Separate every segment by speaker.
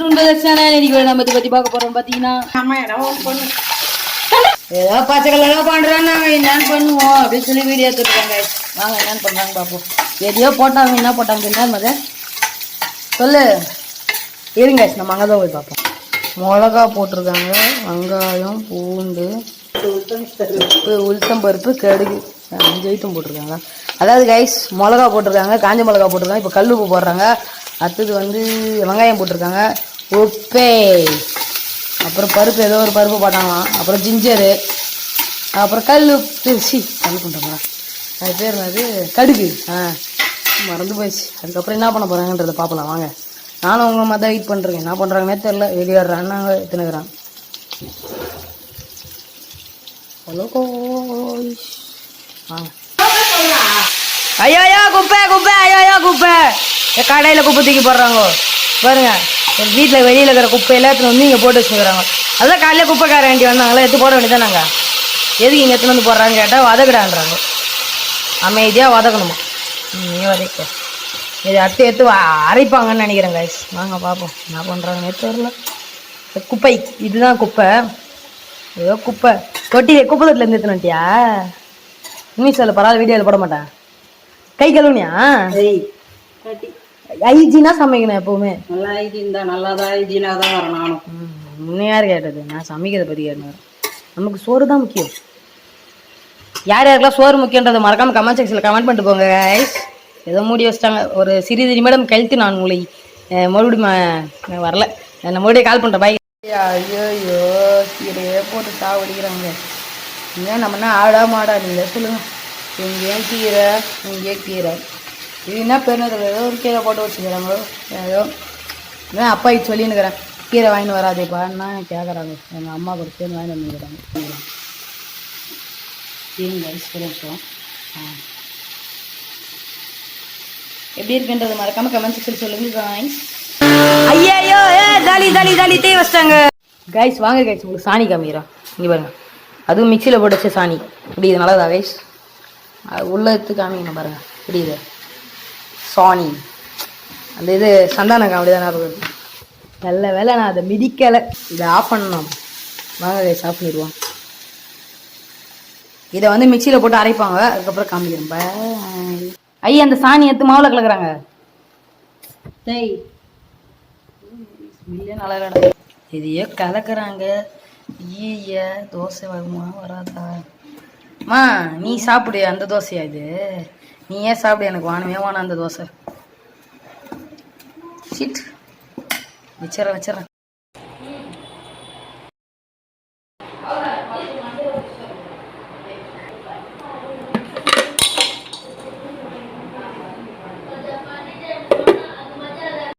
Speaker 1: Channel இன்னைக்கு நம்ம இதை பத்தி பார்க்க போறோம் பாத்தீங்கன்னா
Speaker 2: ஆமா ஏதாவது ஒண்ணு பண்ணு.
Speaker 1: ஏதோ பச்சை கலரோ பண்றோம் நாங்க என்னன்னு பண்ணுவோம் அப்படின்னு சொல்லி வீடியோ எடுத்துருக்காங்க வாங்க என்னன்னு பண்றாங்க பார்ப்போம். எதையோ போட்டாங்க என்ன போட்டாங்க என்ன மத சொல்லு. இருங்க நம்ம அங்கே தான் போய் பார்ப்போம். மிளகா போட்டிருக்காங்க வெங்காயம் பூண்டு உளுத்தம் பருப்பு கடுகு. அஞ்சு ஐட்டம் போட்டிருக்காங்க. அதாவது கைஸ் மிளகா போட்டிருக்காங்க காஞ்ச மிளகா போட்டிருக்காங்க இப்போ கல் உப்பு போடுறாங்க. அடுத்தது வந்து வெங்காயம் போட்டிருக்காங்க. உப்பே. அப்புறம் பருப்பு ஏதோ ஒரு பருப்பு போட்டாங்களாம். அப்புறம் ஜிஞ்சரு அப்புறம் கல் உப்பு சி கல் பண்ணுறோம் அது பேர் அது கடுகு. ஆ மறந்து போயிடுச்சு. அதுக்கப்புறம் என்ன பண்ண போகிறாங்கன்றதை பார்க்கலாம் வாங்க. நானும் உங்கள் மாதிரி தான் வெயிட் பண்ணுறேன் என்ன பண்ணுறாங்கன்னே தெரில வெளியேறாங்க நாங்கள் எத்தனைக்கிறான் ஹலோ கோஷ் வாங்க. ஐயோ குப்பை குப்பை ஐயோ குப்பை. கடையில் குப்பை தூக்கி போடுறாங்க. பாருங்க. வீட்டில் வெளியில் இருக்கிற குப்பை எல்லாத்தையும் வந்து இங்கே போட்டு வச்சுக்கிறாங்க. அதான் காலையில் குப்பைக்கார வேண்டி வந்தாங்களே எடுத்து போட வேண்டியதான் நாங்கள் எதுக்கு இங்கே எடுத்துன்னு வந்து போடுறாங்கன்னு கேட்டால் வதக்கிடான்றாங்க அமைதியாக வதக்கணுமா? ம், நீ வதக்க. இது அடுத்து எடுத்து அரைப்பாங்கன்னு நினைக்கிறேன் கைஸ் வாங்க பார்ப்போம் என்ன பண்ணுறாங்க நேற்று வரல குப்பை இதுதான் குப்பை. ஏதோ குப்பை. கொட்டி குப்பை தொட்டில் இருந்து எடுத்துன்னு சொல்ல பரவாயில்ல வீடியோவில் போட மாட்டேன். கை கழுவுனியா?
Speaker 2: கட்டி.
Speaker 1: ஐஜினா சமைக்கணும் எப்பவுமே.
Speaker 2: நல்லா ஐஜின் தான் நல்லா தான் ஐஜினாக தான் வரேன் நானும்
Speaker 1: முன்ன யார் கேட்டது. நான் சமைக்கிறத பற்றி கேட்டேன். நமக்கு சோறு தான் முக்கியம். யார் யாருக்கெல்லாம் சோறு முக்கியன்றதை மறக்காம கமெண்ட் செக்ஷனில் கமெண்ட் பண்ணிட்டு போங்க guys. ஏதோ மூடி வச்சிட்டாங்க. ஒரு சிறிது நிமிடம் கழித்து நான் உங்களை மறுபடியும் வரல. நான் மறுபடியும் கால் பண்ணுறேன் பாய் ஐயோ ஐயோ கீரையே போட்டு சாவடிக்கிறாங்க. ஏன் நம்ம என்ன ஆடா மாடா நீங்களே சொல்லுங்கள் எங்கேயும் கீரை இங்கேயே கீரை. இது என்ன பெருனது ஏதோ ஒரு கீரை போட்டு வச்சுக்கிறாங்க ஏதோ. நான் அப்பா இது சொல்லின்னுக்கிறேன் கீரை வாங்கிட்டு வராதேப்பா. என்ன கேட்குறாங்க எங்கள் அம்மா கூட சேர்ந்து வாங்கிட்டு வந்துக்கிறாங்க எப்படி இருக்குன்றது மறக்காம கமெண்ட் செக்ஷன் சொல்லுங்க காய்ஸ் ஐயோ ஏ தாலி தாலி தாலி தே வச்சிட்டாங்க. கைஸ் வாங்க கைஸ் உங்களுக்கு சாணி காமிக்கிறோம் இங்கே பாருங்க. அதுவும் மிக்சியில் போட்டு வச்ச சாணி. இப்படி இது நல்லதா கைஸ் உள்ள எடுத்து காமிக்கணும் பாருங்க. இப்படி இது. சாணி. அந்த இது சந்தான காமெடி தான் ஞாபகம். நல்ல வேலை நான் அதை மிதிக்கலை. இதை ஆஃப் பண்ணணும். வாங்க கைஸ் ஆஃப் பண்ணிடுவோம். இதை வந்து மிக்சியில் போட்டு அரைப்பாங்க. அதுக்கப்புறம் காமிக்கிறேன். ஐயா அந்த சாணி எடுத்து மாவில் கலக்குறாங்க. டேய். இல்லடா. இதையோ கலக்குறாங்க. ஈய தோசை வருமா வராதா? அம்மா நீ சாப்பிடு. அந்த தோசையா இது? நீ ஏன் சாப்பிடு எனக்கு வானமே வேணாம் அந்த தோசை. ஷிட் வச்சிடறேன் வச்சிடறேன்.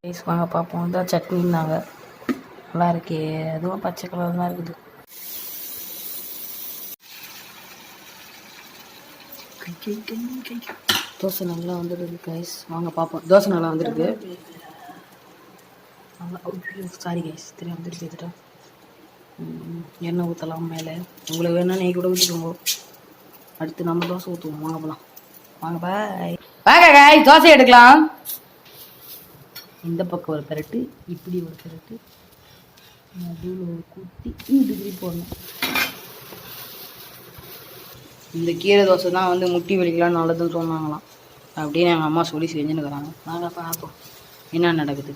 Speaker 1: ரைஸ் வாங்க பார்ப்போம். இதான் சட்னின்னாங்க நல்லா இருக்கே. அதுவும் பச்சை கலர் தான் இருக்குது. கை, கை, கை, கை. தோசை நல்லா வந்துடுது கைஸ் வாங்க பார்ப்போம் தோசை நல்லா வந்திருக்கு. சாரி கைஸ் தெரியும் வந்துருச்சு எதுட்டா எண்ணெய் ஊற்றலாம் மேலே. உங்களுக்கு வேணா நெய் கூட ஊற்றிக்கோங்க அடுத்து நம்ம தோசை ஊற்றுவோம் வாங்க போகலாம் வாங்க பாய் வாங்க காய் தோசை எடுக்கலாம். இந்த பக்கம் ஒரு பெரட்டு இப்படி ஒரு பெரட்டு. நடுவில் ஒரு குத்தி இந்த இப்படி போடணும். இந்த கீரை தோசை தான் வந்து முட்டி வலிக்கலாம் நல்லதுன்னு சொன்னாங்களாம். அப்படின்னு எங்கள் அம்மா சொல்லி செஞ்சுன்னுக்குறாங்க. நாங்கள் பார்ப்போம். என்ன நடக்குது?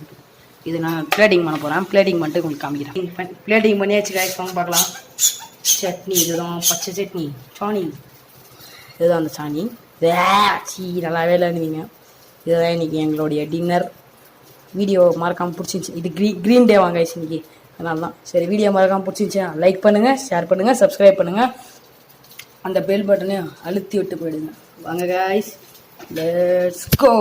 Speaker 1: இது நான் பிளேட்டிங் பண்ண போகிறேன் பிளேட்டிங் பண்ணிட்டு உங்களுக்கு காமிக்கிறேன். பிளேட்டிங் பண்ணியாச்சு காய்ச்சி வாங்க பார்க்கலாம். சட்னி இதுதான் பச்சை சட்னி. சாணி. இதுதான் அந்த சாணி. சீ நல்லாவே இல்லைன்னுவீங்க இதுதான் இன்னைக்கு எங்களுடைய டின்னர் வீடியோ மறக்காமல் பிடிச்சிருந்துச்சி. இது க்ரீ க்ரீன் டே வாங்க இன்னைக்கு. அதனால தான் சரி வீடியோ மறக்காமல் பிடிச்சிருந்துச்சா? லைக் பண்ணுங்கள் ஷேர் பண்ணுங்கள் சப்ஸ்கிரைப் பண்ணுங்கள் அந்த பெல் பட்டனையும் அழுத்தி விட்டு போயிடுங்க. வாங்க guys. Let's go